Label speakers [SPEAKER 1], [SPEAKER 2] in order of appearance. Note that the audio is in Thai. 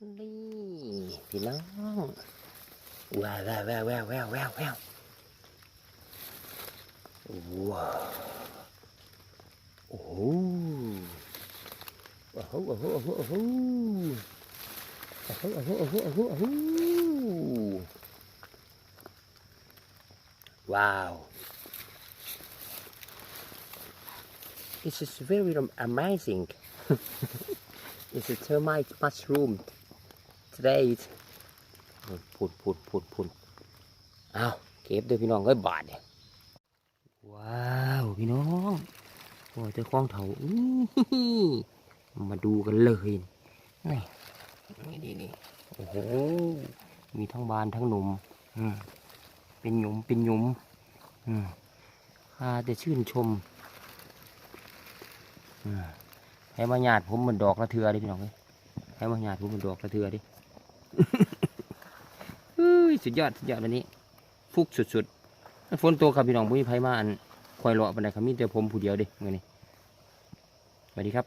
[SPEAKER 1] นี่พี่น้องว้าวว้าวว้าวว้าวว้าวว้าวว้าวว้าวโอ้โหโอ้โหโอ้โหโอ้โหโอ้โหโอ้โหโอ้โหโอ้โหโอ้โหโอ้โหว้าว This is very amazing. it's a termite mushroom. Today it's พุ่นพุ่นพุ่นพุ่นอ้าวเก็บเด้วยพี่น้องเอ้ยบาทเนี่ยว้าวพี่น้องโอ้ยเจ้าของเถาอื้อหือมาดูกันเลยนี่นี่นี่นี่โอ้โหมีทั้งบานทั้งหนุ่มเป็นหยุมเป็นหยุมมข้าแต่ชื่นชมให้มาหยาดผมเหมือนดอกละเทือดิพี่น้องเอ้ยให้มาหยาดผมเหมือนดอกละเทือดิ สุดยอดสุดยอดวันนี้ ฟุกสุดๆฝนตกครับพี่น้องบุ้ยไผมาอันคอยเลาะปันไดครับมีแต่ผมผู้เดียวเดิเมื่อนี้สวัสดีครับ